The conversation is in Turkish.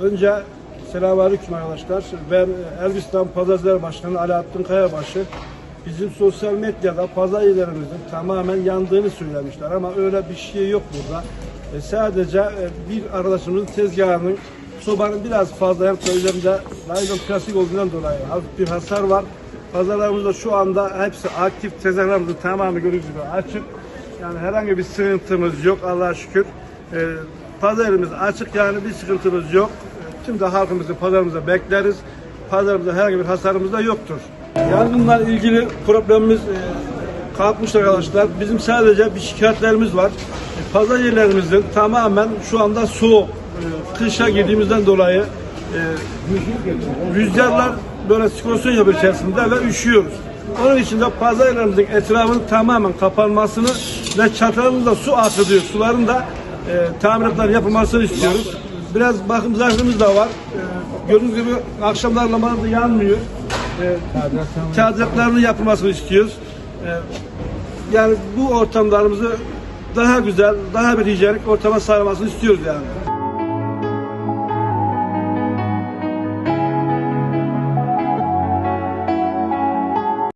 Önce selamünaleyküm arkadaşlar. Ben Elbistan Pazarcılar Başkanı Alaaddin Kayabaşı. Bizim sosyal medyada pazar tamamen yandığını söylemişler ama öyle bir şey yok burada. E, sadece e, bir arkadaşımızın tezgahının sobanın biraz fazla yaptığı üzerinde naylon plastik olduğundan dolayı hafif bir hasar var. Pazarlarımızda şu anda hepsi aktif tezgahlarımızın tamamı gördüğünüz gibi açık. Yani herhangi bir sıkıntımız yok Allah'a şükür. E, pazarımız açık yani bir sıkıntımız yok. Tüm de halkımızı pazarımıza bekleriz. Pazarımızda herhangi bir hasarımız da yoktur. Yangınla ilgili problemimiz e, kalkmış arkadaşlar. Bizim sadece bir şikayetlerimiz var. E, Pazar yerlerimizin tamamen şu anda soğuk. E, Kışa girdiğimizden dolayı e, rüzgarlar böyle sirkülasyon yapıyor içerisinde ve üşüyoruz. Onun için de pazar yerlerimizin etrafının tamamen kapanmasını ve çatılarımızda su akıtıyor. Suların da e, tamiratların yapılmasını istiyoruz. Biraz bakım zarfımız da var. E, gördüğünüz gibi akşamlar lambalar da yanmıyor. E, tadilatlarının yapılmasını istiyoruz. E, yani bu ortamlarımızı daha güzel, daha bir hijyenik ortama sağlamasını istiyoruz yani.